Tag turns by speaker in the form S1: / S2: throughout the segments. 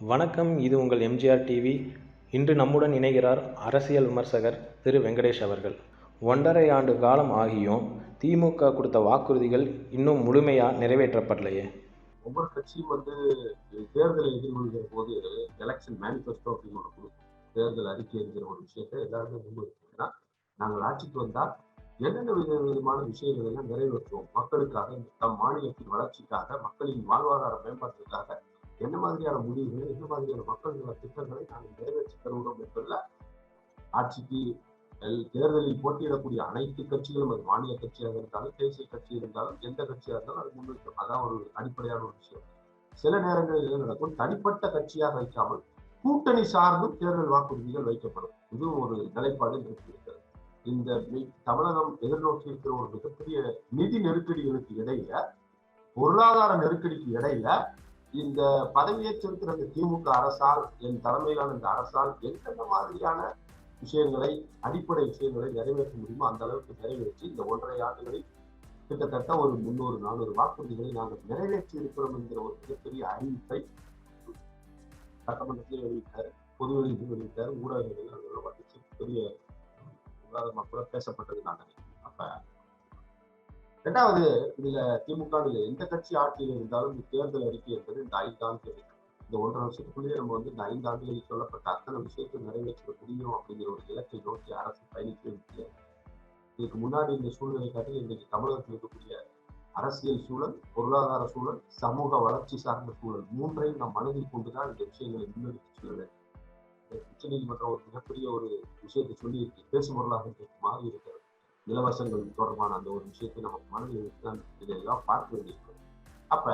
S1: வணக்கம் இது உங்கள் எம்ஜிஆர் டிவி. இன்று நம்முடன் இணைகிறார் அரசியல் விமர்சகர் திரு வெங்கடேஷ் அவர்கள். ஒன்றரை ஆண்டு காலம் ஆகியும் திமுக கொடுத்த வாக்குறுதிகள் இன்னும் முழுமையாக நிறைவேற்றப்படலையே?
S2: ஒவ்வொரு கட்சியும் வந்து தேர்தலை எதிர்கொள்கிற போது எலெக்ஷன் மேனிஃபெஸ்டோ அப்படின்னு ஒன்று கொடுக்கும். தேர்தல் அறிக்கை என்கிற ஒரு விஷயத்தை எல்லாருமே முன்வைக்கிறோம்னா நாங்கள் ஆட்சிக்கு வந்தால் என்னென்ன வித விதமான விஷயங்கள் எல்லாம் நிறைவேற்றுவோம்? மக்களுக்காக தம் மாநிலத்தின் வளர்ச்சிக்காக மக்களின் வாழ்வாதார மேம்பாட்டிற்காக என்ன மாதிரியான முடிவுகளை என்ன மாதிரியான மக்கள் நல திட்டங்களை நாங்கள் நிறைவேற்றி தருகிறோம் என்பதில் ஆட்சிக்கு எல்- தேர்தலில் போட்டியிடக்கூடிய அனைத்து கட்சிகளும் அது மாநில கட்சியாக இருந்தாலும் தேசிய கட்சி இருந்தாலும் எந்த கட்சியாக இருந்தாலும் அது முன்வைக்கும். அதான் ஒரு அடிப்படையான ஒரு விஷயம். சில நேரங்களில் என்ன நடக்கும்? தனிப்பட்ட கட்சியாக வைக்காமல் கூட்டணி சார்ந்தும் தேர்தல் வாக்குறுதிகள் வைக்கப்படும். இதுவும் ஒரு நிலைப்பாடு இருக்கிறது இந்த மி- தமிழகம் எதிர்நோக்கி இருக்கிற ஒரு மிகப்பெரிய நிதி நெருக்கடிகளுக்கு இடையில பொருளாதார நெருக்கடிக்கு இடையில இந்த பதவியேற்றிருக்கிற இந்த திமுக அரசால் என் தலைமையிலான இந்த அரசால் எந்தெந்த மாதிரியான விஷயங்களை அடிப்படை விஷயங்களை நிறைவேற்ற முடியுமோ அந்த அளவுக்கு நிறைவேற்றி இந்த ஒன்றரை ஆண்டுகளில் கிட்டத்தட்ட ஒரு முன்னூறு நானூறு வாக்குறுதிகளை நாங்கள் நிறைவேற்றி இருக்கிறோம் என்கிற ஒரு மிகப்பெரிய அறிவிப்பை சட்டமன்றத்திலே வெளியிட்டார் பொதுவெளியில் வெளியிட்டார் ஊடகங்களில் அதோட பெரிய விவாதமாக கூட பேசப்பட்டது நான் நினைக்கிறேன். அப்ப ரெண்டாவது இதுல திமுக எந்த கட்சி ஆட்சியில் இருந்தாலும் இந்த தேர்தல் அறிக்கை என்பது இந்த ஐந்தாண்டு இந்த ஒன்றரை வருஷத்துக்குள்ளேயே நம்ம வந்து இந்த ஐந்தாண்டுகளில் சொல்லப்பட்ட அத்தனை விஷயத்தை நிறைவேற்ற முடியும் அப்படிங்கிற ஒரு இலக்கை நோக்கி அரசு பயணிக்கவே முடியாது. இதுக்கு முன்னாடி இந்த சூழ்நிலை காட்டி இன்றைக்கு தமிழகத்தில் இருக்கக்கூடிய அரசியல் சூழல் பொருளாதார சூழல் சமூக வளர்ச்சி சார்ந்த சூழல் மூன்றையும் நாம் மனதில் கொண்டுதான் இந்த விஷயங்களை முன்னெடுத்து செல்ல வேண்டும். உச்சநீதிமன்றம் ஒரு மிகப்பெரிய ஒரு விஷயத்தை சொல்லி இருக்கு பேசுபொருளாக மாறி இருக்கிறது இலவசங்கள் தொடர்பான அந்த ஒரு விஷயத்தை நம்ம மனதில் வைத்துதான் பார்க்க வேண்டியிருக்கும் அப்ப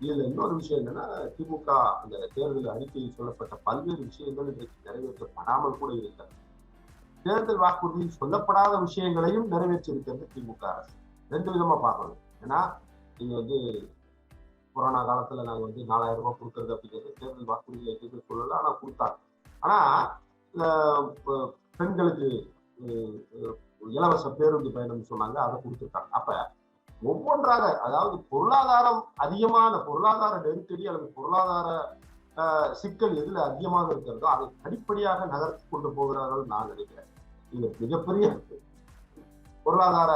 S2: இதுல இன்னொரு விஷயம் என்னன்னா திமுக அந்த தேர்தல் அறிக்கையில் சொல்லப்பட்ட பல்வேறு விஷயங்கள் இன்றைக்கு நிறைவேற்றப்படாமல் கூட இருக்கிறது. தேர்தல் வாக்குறுதியில் சொல்லப்படாத விஷயங்களையும் நிறைவேற்றிருக்கிறது திமுக அரசு. ரெண்டு விதமா பார்க்கணும். ஏன்னா நீங்க வந்து கொரோனா காலத்துல நாங்க வந்து நாலாயிரம் ரூபாய் கொடுக்கறது அப்படிங்கிறது தேர்தல் வாக்குறுதியில் எதுவுமே சொல்லல. ஆனா கொடுத்தாங்க. ஆனா பெண்களுக்கு அஹ், இலவச பேருந்து பயணம் சொன்னாங்க அதை கொடுத்துருக்காங்க அப்ப ஒவ்வொன்றாக அதாவது பொருளாதாரம் அதிகமான பொருளாதார நெருக்கடி அல்லது பொருளாதார சிக்கல் எதுல அதிகமாக இருக்கிறதோ அதை அடிப்படையாக நகர்த்தி கொண்டு போகிறார்கள் நான் நினைக்கிறேன். இது மிகப்பெரிய பொருளாதார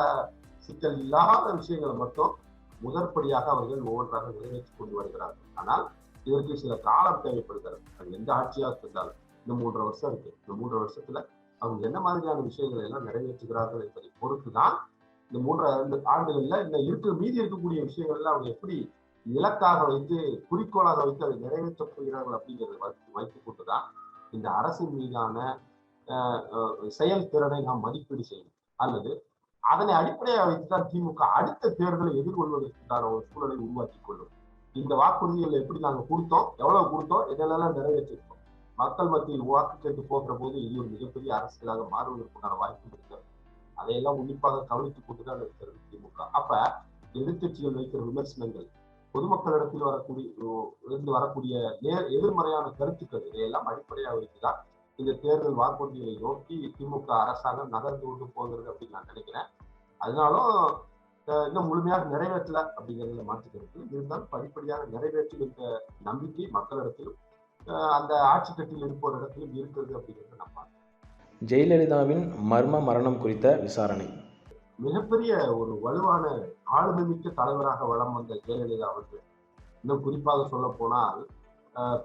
S2: சிக்கல் இல்லாத விஷயங்களை மட்டும் முதற்படியாக அவர்கள் ஒவ்வொன்றாக நிறைவேற்றி கொண்டு வருகிறார்கள். ஆனால் இதற்கு சில காலம் தேவைப்படுகிறது. அது எந்த ஆட்சியாக இருந்தாலும் இந்த மூன்று வருஷம் இருக்கு. இந்த மூன்று வருஷத்துல அவங்க என்ன மாதிரியான விஷயங்களை எல்லாம் நிறைவேற்றுகிறார்கள் என்பதை பொறுத்துதான் இந்த மூன்று ஆண்டுகள்ல இந்த இருக்கிற மீதி இருக்கக்கூடிய விஷயங்கள் எல்லாம் அவங்க எப்படி இலக்காக வைத்து குறிக்கோளாக வைத்து அதை நிறைவேற்றப் போகிறார்கள் அப்படிங்கிறத வைத்து வைத்துக் கொண்டுதான் இந்த அரசின் மீதான அஹ், செயல்திறனை நாம் மதிப்பீடு செய்யணும். அல்லது அதனை அடிப்படையாக வைத்துதான் திமுக அடுத்த தேர்தலை எதிர்கொள்வதற்குண்டான ஒரு சூழலை உருவாக்கி கொள்ளும். இந்த வாக்குறுதிகளை எப்படி நாங்க கொடுத்தோம் எவ்வளவு கொடுத்தோம் இதெல்லாம் நிறைவேற்றிருக்கோம். மக்கள் மத்தியில் வாக்கு கேட்டு போகிற போது இது ஒரு மிகப்பெரிய அரசியலாக மாறுவதற்குண்டான வாய்ப்பு இருக்கிறது அதையெல்லாம் உன்னிப்பாக கவனித்துக் கொண்டுதான் இருக்கிறது திமுக. அப்ப எதிர்கட்சிகள் வைக்கிற விமர்சனங்கள் பொதுமக்களிடத்தில் வரக்கூடிய இருந்து வரக்கூடிய நேர் எதிர்மறையான கருத்துக்கள் இதையெல்லாம் அடிப்படையாக வைத்துதான் இந்த தேர்தல் வாக்குறுதிகளை நோக்கி திமுக அரசாங்கம் நகர்ந்து கொண்டு போகிறது அப்படின்னு நான் நினைக்கிறேன். அதனாலும் இன்னும் முழுமையாக நிறைவேற்றல அப்படிங்கிறதுல மாற்றுக்கிறது இருந்தாலும் படிப்படியாக நிறைவேற்றும் என்ற நம்பிக்கை மக்களிடத்திலும் அந்த ஆட்சி கட்டில் இருப்போர் இடத்திலும் இருக்கிறது அப்படிங்கிறத நம்ம பார்க்கிறோம்.
S1: ஜெயலலிதாவின் மர்ம மரணம் குறித்த விசாரணை
S2: மிகப்பெரிய ஒரு வலுவான ஆளுமை மிக்க தலைவராக வலம் வந்த ஜெயலலிதா அவர்கள் இன்னும் குறிப்பாக சொல்ல போனால்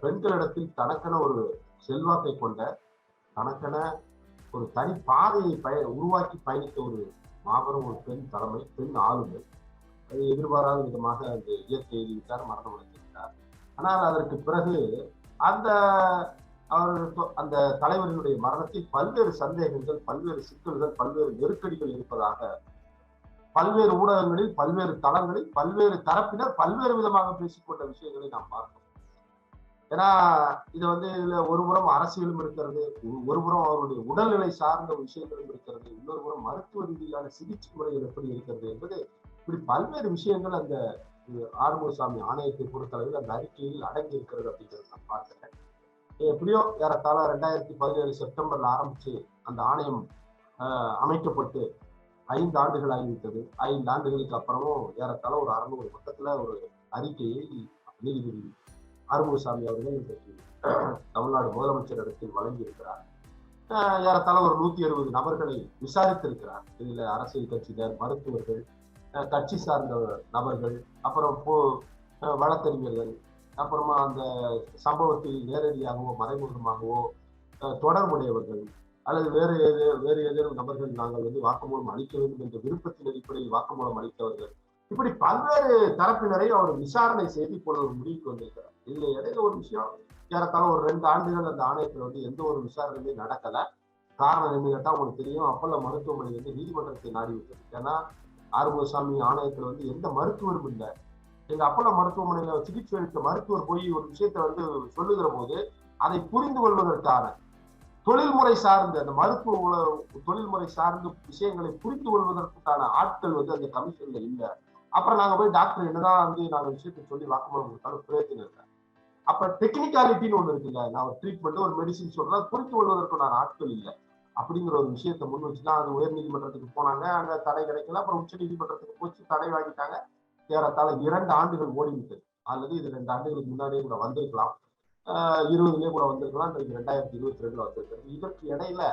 S2: பெண்களிடத்தில் தனக்கென ஒரு செல்வாக்கை கொண்ட தனக்கென ஒரு தனி பாதையை பய உருவாக்கி பயணித்த ஒரு மாபெரும் ஒரு பெண் தலைமை பெண் ஆளுமை அது எதிர்பாராத விதமாக அந்த இயற்கை எழுதிவிட்டார் மரணம் அடைந்துவிட்டார் ஆனால் அதற்கு பிறகு அந்த அவர் அந்த தலைவர்களுடைய மரணத்தில் பல்வேறு சந்தேகங்கள் பல்வேறு சிக்கல்கள் பல்வேறு நெருக்கடிகள் இருப்பதாக பல்வேறு ஊடகங்களில் பல்வேறு தளங்களில் பல்வேறு தரப்பினர் பல்வேறு விதமாக பேசிக்கொண்ட விஷயங்களை நாம் பார்த்தோம் ஏன்னா இது வந்து இதுல ஒரு புறம் அரசியலும் இருக்கிறது ஒரு- புறம் அவருடைய உடல்நிலை சார்ந்த விஷயங்களும் இருக்கிறது இன்னொரு புறம் மருத்துவ ரீதியிலான சிகிச்சை முறைகள் எப்படி இருக்கிறது என்பது இப்படி பல்வேறு விஷயங்கள் அந்த ஆறுமுகசாமி ஆணையத்தை பொறுத்தளவில் அந்த அறிக்கையில் அடங்கி இருக்கிறது அப்படிங்கிறத நான் பார்க்கிறேன். எப்படியோ ஏறத்தாழ ரெண்டாயிரத்தி பதினேழு செப்டம்பர்ல ஆரம்பிச்சு அந்த ஆணையம் அமைக்கப்பட்டு ஐந்து ஆண்டுகள் ஆகிவிட்டது. ஐந்து ஆண்டுகளுக்கு அப்புறமும் ஏறத்தாழ ஒரு அறுநூறு பக்கத்துல ஒரு அறிக்கையை நீதிபதி ஆறுமுகசாமி அவர்கள் இன்றைக்கு தமிழ்நாடு முதலமைச்சர் இடத்தில் வழங்கியிருக்கிறார். ஏறத்தாழ ஒரு நூத்தி அறுபது நபர்களை விசாரித்திருக்கிறார். இதுல அரசியல் கட்சியினர் மருத்துவர்கள் கட்சி சார்ந்த நபர்கள் அப்புறம் போ வழக்கறிஞர்கள் அப்புறமா அந்த சம்பவத்தில் நேரடியாகவோ மறைமுகமாகவோ தொடர்புடையவர்கள் அல்லது வேறு ஏதே வேறு ஏதேனும் நபர்கள் நாங்கள் வந்து வாக்குமூலம் அளிக்க வேண்டும் என்ற விருப்பத்தின் அடிப்படையில் வாக்குமூலம் அளித்தவர்கள். இப்படி பல்வேறு தரப்பினரை அவர் விசாரணை செய்து இப்பொழுது ஒரு முடிவுக்கு வந்திருக்கிறார் இதுல இடையில ஒரு விஷயம் ஏறத்தாழ ஒரு ரெண்டு ஆண்டுகள் அந்த ஆணையத்தில் வந்து எந்த ஒரு விசாரணையுமே நடக்கல. காரணம் என்ன கேட்டால் உங்களுக்கு தெரியும் அப்பல்ல மருத்துவமனை வந்து நீதிமன்றத்தை நாடி விட்டது. ஏன்னா ஆறுமுகசாமி ஆணையத்துல வந்து எந்த மருத்துவரும் இல்லை. எங்க அப்பல்ல மருத்துவமனையில சிகிச்சை அளித்த மருத்துவர் போய் ஒரு விஷயத்த வந்து சொல்லுகிற போது அதை புரிந்து கொள்வதற்கான தொழில்முறை சார்ந்த அந்த மருத்துவ உல- தொழில்முறை சார்ந்த விஷயங்களை புரிந்து கொள்வதற்கான ஆட்கள் வந்து அந்த கமிஷன்ல இல்லை. அப்புறம் நாங்க போய் டாக்டர் என்னதான் வந்து நாங்க விஷயத்தை சொல்லி வாக்குமூலம் கொடுத்தாலும் பிரயோஜனம் இல்லை. அப்ப டெக்னிக்காலிட்டின்னு ஒண்ணு இருக்குல்ல நான் ஒரு ட்ரீட்மெண்ட் ஒரு மெடிசின் சொல்றேன் புரிந்து கொள்வதற்கான ஆட்கள் இல்லை. அப்படிங்கிற ஒரு விஷயத்த முன் வச்சுதான் அது உயர் நீதிமன்றத்துக்கு போனாங்க. அங்க தடை கிடைக்கல. அப்புறம் உச்ச நீதிமன்றத்துக்கு போச்சு. தடை வாங்கிட்டாங்க. ஏறத்தாழ இரண்டு ஆண்டுகள் ஓடி விட்டது. அல்லது இது ரெண்டு ஆண்டுகளுக்கு முன்னாடியே கூட வந்திருக்கலாம். ஆஹ் கூட வந்திருக்கலாம். இன்றைக்கு ரெண்டாயிரத்தி இருபத்தி ரெண்டுல வந்திருக்கிறது. இதற்கு இடையில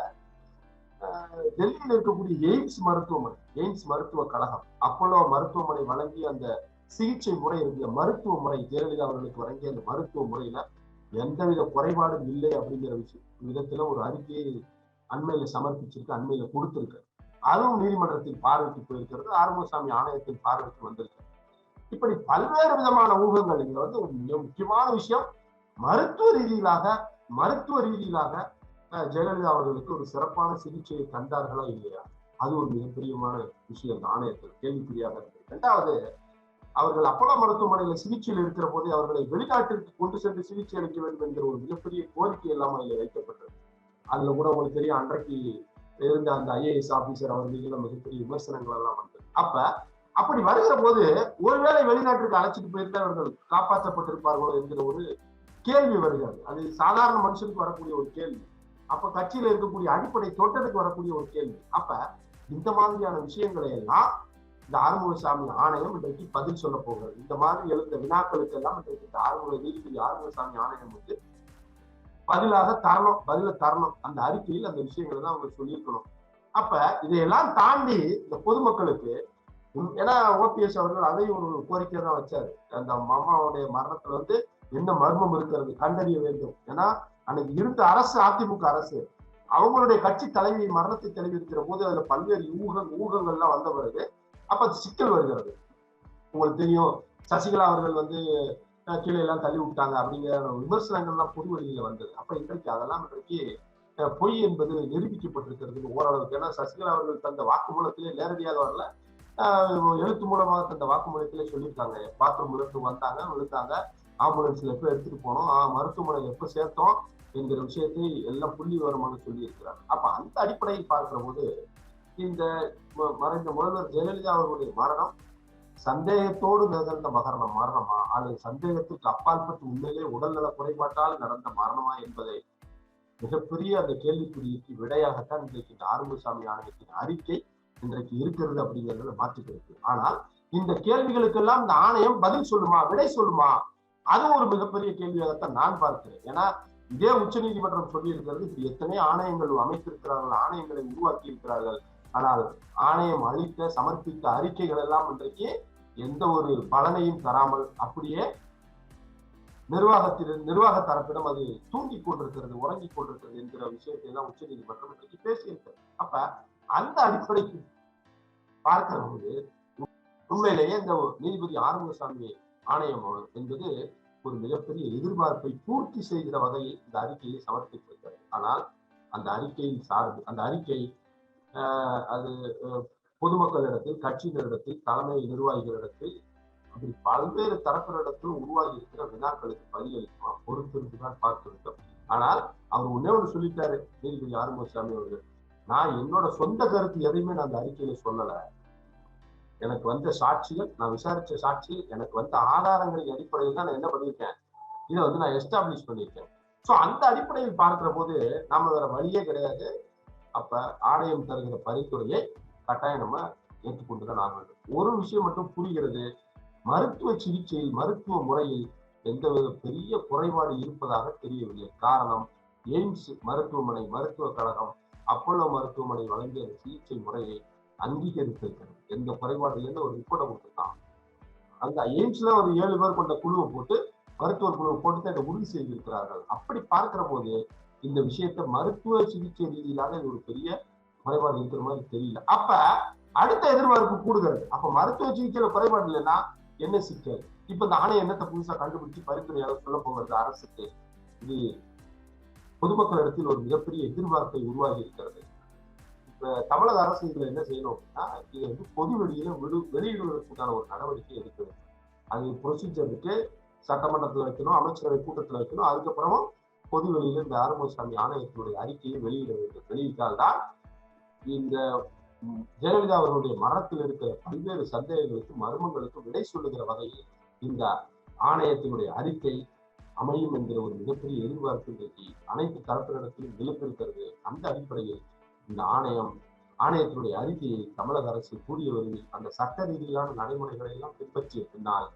S2: ஆஹ் டெல்லியில் இருக்கக்கூடிய எய்ம்ஸ் மருத்துவமனை எய்ம்ஸ் மருத்துவ கழகம் அப்போலோ மருத்துவமனை வழங்கிய அந்த சிகிச்சை முறை இருந்த மருத்துவ முறை ஜெயலலிதா அவர்களுக்கு வழங்கிய அந்த மருத்துவ முறையில எந்தவித குறைபாடும் இல்லை அப்படிங்கிற விஷயம். விதத்துல ஒரு அறிக்கையை அண்மையில சமர்ப்பிச்சிருக்கு அண்மையில கொடுத்திருக்கு. அதுவும் நீதிமன்றத்தின் பார்வைக்கு போயிருக்கிறது ஆறுமுகசாமி ஆணையத்தின் பார்வைக்கு வந்திருக்கு இப்படி பல்வேறு விதமான ஊகங்கள் இங்க வந்து மிக முக்கியமான விஷயம். மருத்துவ ரீதியிலாக மருத்துவ ரீதியிலாக அஹ், ஜெயலலிதா அவர்களுக்கு ஒரு சிறப்பான சிகிச்சையை தந்தார்களா இல்லையா? அது ஒரு மிகப்பெரியமான விஷயம் ஆணையத்தில் கேள்விக்குறியாக இருக்கு. இரண்டாவது அவர்கள் அப்போலோ மருத்துவமனையில சிகிச்சையில் இருக்கிற போதே அவர்களை வெளிநாட்டிற்கு கொண்டு சென்று சிகிச்சை அளிக்க வேண்டும் என்கிற ஒரு மிகப்பெரிய கோரிக்கை எல்லாம் அதில் வைக்கப்பட்டது அதுல கூட உங்களுக்கு தெரியும் அன்றைக்கு இருந்த அந்த ஐஏஎஸ் ஆபீசர் வந்து மிகப்பெரிய விமர்சனங்கள் எல்லாம் வந்து. அப்ப அப்படி வருகிற போது ஒருவேளை வெளிநாட்டுக்கு அழைச்சிட்டு போயிருந்தா அவர்கள் காப்பாற்றப்பட்டிருப்பார்களோ என்கிற ஒரு கேள்வி வருகிறது. அது சாதாரண மனுஷனுக்கு வரக்கூடிய ஒரு கேள்வி. அப்ப கட்சியில இருக்கக்கூடிய அடிப்படை தோட்டத்துக்கு வரக்கூடிய ஒரு கேள்வி. அப்ப இந்த மாதிரியான விஷயங்களை எல்லாம் இந்த ஆறுமுகசாமி ஆணையம் இன்றைக்கு பதில் சொல்ல போகிறது. இந்த மாதிரி எழுந்த வினாக்களுக்கு எல்லாம் இன்றைக்கு இந்த ஆறுமுக நீதிபதி ஆறுமுகசாமி ஆணையம் வந்து பதிலாக தரணும் பதில தரணும். அந்த அறிக்கையில் அந்த விஷயங்களை தான் அவங்க சொல்லியிருக்கணும். அப்ப இதையெல்லாம் தாண்டி இந்த பொதுமக்களுக்கு உம், ஏன்னா ஓபிஎஸ் அவர்கள் அதையும் ஒரு கோரிக்கை தான் வச்சாரு. அந்த மாமாவுடைய மரணத்துல வந்து என்ன மர்மம் இருக்கிறது கண்டறிய வேண்டும். ஏன்னா அன்னைக்கு இருந்த அரசு அதிமுக அரசு அவங்களுடைய கட்சி தலைவி மரணத்தை தெரிவிக்கிற போது அதுல பல்வேறு ஊக ஊகங்கள்லாம் வந்த பிறகு அப்ப சிக்கல் வருகிறது. உங்களுக்கு தெரியும் சசிகலா அவர்கள் வந்து கீழே எல்லாம் தள்ளி விட்டாங்க அப்படிங்கிற விமர்சனங்கள்லாம் பொது வெளியில வந்தது. அப்ப இன்றைக்கு அதெல்லாம் இன்றைக்கு பொய் என்பது நிரூபிக்கப்பட்டிருக்கிறது ஓரளவுக்கு. ஏன்னா சசிகலா அவர்கள் தந்த வாக்குமூலத்திலே நேரடியாக வரல. எழுத்து மூலமாக தந்த வாக்குமூலத்திலே சொல்லியிருக்காங்க. பாத்ரூம் இருந்து வந்தாங்க விழுந்தாங்க. ஆம்புலன்ஸ்ல எப்ப எடுத்துட்டு போனோம்? ஆஹ், மருத்துவமனையில் எப்ப சேர்த்தோம்? என்கிற விஷயத்தை எல்லாம் புள்ளி விவரமாக சொல்லி அப்ப அந்த அடிப்படையில் பார்க்கிற போது இந்த ம- மறைந்த முதல்வர் ஜெயலலிதா அவர்களுடைய மரணம் சந்தேகத்தோடு நிகழ்ந்த மகரணம் மரணமா? அல்லது சந்தேகத்துக்கு அப்பாற்பட்டு உண்மையிலே உடல்நல குறைபாட்டால் நடந்த மரணமா என்பதை மிகப்பெரிய அந்த கேள்விக்குறிக்கு விடையாகத்தான் இன்றைக்கு இந்த ஆறுமுகசாமி ஆணையத்தின் அறிக்கை இன்றைக்கு இருக்கிறது அப்படிங்கிறதுல மாற்றிக்கிறது ஆனால் இந்த கேள்விகளுக்கெல்லாம் இந்த ஆணையம் பதில் சொல்லுமா விடை சொல்லுமா? அது ஒரு மிகப்பெரிய கேள்வியாகத்தான் நான் பார்க்கிறேன். ஏன்னா இதே உச்சநீதிமன்றம் நீதிமன்றம் சொல்லியிருக்கிறது இப்படி எத்தனை ஆணையங்கள் அமைத்திருக்கிறார்கள் ஆணையங்களை உருவாக்கி இருக்கிறார்கள் ஆனால் ஆணையம் அளித்த சமர்ப்பித்த அறிக்கைகள் எல்லாம் இன்றைக்கு எந்த ஒரு பலனையும் தராமல் அப்படியே நிர்வாகத்தில் நிர்வாக தரப்பிடம் அது தூங்கிக் கொண்டிருக்கிறது உறங்கிக் கொண்டிருக்கிறது என்கிற விஷயத்தை எல்லாம் உச்சநீதிமன்றம் இன்றைக்கு பேசியிருக்கிறது அப்ப அந்த அடிப்படைக்கு பார்க்கிற போது உண்மையிலேயே இந்த நீதிபதி ஆறுமுகசாமி ஆணையம் என்பது ஒரு மிகப்பெரிய எதிர்பார்ப்பை பூர்த்தி செய்கிற வகையில் இந்த அறிக்கையை சமர்ப்பித்திருக்கிறது. ஆனால் அந்த அறிக்கையின் சார்பு அந்த அறிக்கை அது பொதுமக்களிடத்தில் கட்சியினரிடத்தில் தலைமை நிர்வாகிகளிடத்தில் அப்படி பல்வேறு தரப்பினரிடத்தில் உருவாகி இருக்கிற வினாக்களுக்கு பதிலளிக்குமா? பொறுத்திருந்து தான் பார்க்க ஆனால் அவர் ஒன்னே ஒன்று சொல்லிட்டாரு நீதிபதி ஆறுமுகசாமி அவர்கள்? நான் என்னோட சொந்த கருத்து எதையுமே நான் அந்த அறிக்கையில சொல்லல. எனக்கு வந்த சாட்சிகள் நான் விசாரிச்ச சாட்சிகள் எனக்கு வந்த ஆதாரங்களின் அடிப்படையில் தான் நான் என்ன பண்ணியிருக்கேன்? இதை வந்து நான் எஸ்டாப்ளிஷ் பண்ணியிருக்கேன். ஸோ அந்த அடிப்படையில் பார்க்கிற போது நாம வேற வழியே கிடையாது. அப்ப ஆணையம் தருகிற பரிந்துரையை கட்டாயம் நம்ம ஏற்றுக்கொண்டுதான் ஆக வேண்டும் ஒரு விஷயம் மட்டும் புரிகிறது. மருத்துவ சிகிச்சையில் மருத்துவ முறையில் எந்தவித பெரிய குறைபாடு இருப்பதாக தெரியவில்லை. காரணம் எய்ம்ஸ் மருத்துவமனை மருத்துவக் கழகம் அப்போலோ மருத்துவமனை வழங்கிய சிகிச்சை முறையை அங்கீகரித்திருக்கிறது. எந்த குறைபாடு இல்லைன்னு ஒரு ரிப்போர்ட்டை கொடுத்துருக்கான். அந்த எய்ம்ஸ்ல ஒரு ஏழு பேர் கொண்ட குழுவை போட்டு மருத்துவர் குழுவை போட்டு அதை உறுதி செய்திருக்கிறார்கள். அப்படி பார்க்கிற போது இந்த விஷயத்தை மருத்துவ சிகிச்சை ரீதியிலாக இது ஒரு பெரிய குறைபாடு இருக்கிற மாதிரி தெரியல. அப்ப அடுத்த எதிர்பார்ப்பு கூடுதல். அப்ப மருத்துவ சிகிச்சையில குறைபாடு இல்லைன்னா என்ன சிக்கல்? இப்ப இந்த ஆணைய எண்ணத்தை புதுசா கண்டுபிடிச்சு பரிந்துரையாக சொல்ல போகிறது அரசுக்கு? இது பொதுமக்களிடத்தில் ஒரு மிகப்பெரிய எதிர்பார்ப்பை உருவாகி இருக்கிறது. இப்ப தமிழக அரசு இதுல என்ன செய்யணும் அப்படின்னா இது வந்து பொது வெளியில விடு வெளியிடுவதற்கான ஒரு நடவடிக்கை எடுக்க வேண்டும் அது ப்ரொசீஜர் இருக்கு சட்டமன்றத்துல வைக்கணும் அமைச்சரவை கூட்டத்துல வைக்கணும் அதுக்கப்புறமும் பொது வெளியில இந்த ஆறுமுகசாமி ஆணையத்தினுடைய அறிக்கையை வெளியிட வேண்டும். வெளியிட்டால்தான் இந்த ஜெயலலிதா அவர்களுடைய மரணத்தில் இருக்கிற பல்வேறு சந்தேகங்களுக்கும் மர்மங்களுக்கும் விடை சொல்லுகிற வகையில் இந்த ஆணையத்தினுடைய அறிக்கை அமையும் என்கிற ஒரு மிகப்பெரிய எதிர்பார்ப்பு இன்றைக்கு அனைத்து தரப்பினரிடத்திலும் எழுப்பியிருக்கிறது அந்த அடிப்படையில் இந்த ஆணையம் ஆணையத்தினுடைய அறிக்கையை தமிழக அரசு கூடிய விரைவில் அந்த சட்ட ரீதியிலான நடைமுறைகளை எல்லாம் பின்பற்றிய பின்னால்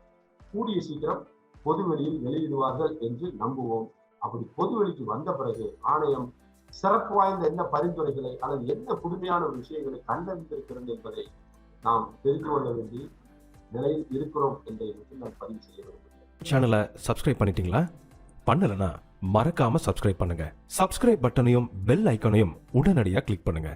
S2: கூடிய சீக்கிரம் பொதுவெளியில் வெளியிடுவார்கள் என்று நம்புவோம். அப்படி பொதுவெளிக்கு வந்த பிறகு ஆணையம் சிறப்பு வாய்ந்த என்ன பரிந்துரைகளை அல்லது என்ன புதுமையான விஷயங்களை கண்டறிந்திருக்கிறது என்பதை நாம் தெரிந்து கொள்ள வேண்டிய நிலையில் இருக்கிறோம் என்பதை மட்டும் நான் பதிவு செய்ய விரும்புகிறேன்.
S3: சேனலை சப்ஸ்கிரைப் பண்ணிட்டீங்களா? பண்ணலைன்னா மறக்காம சப்ஸ்கிரைப் பண்ணுங்க. சப்ஸ்கிரைப் பட்டனையும் பெல் ஐக்கனையும் உடனடியாக கிளிக் பண்ணுங்க.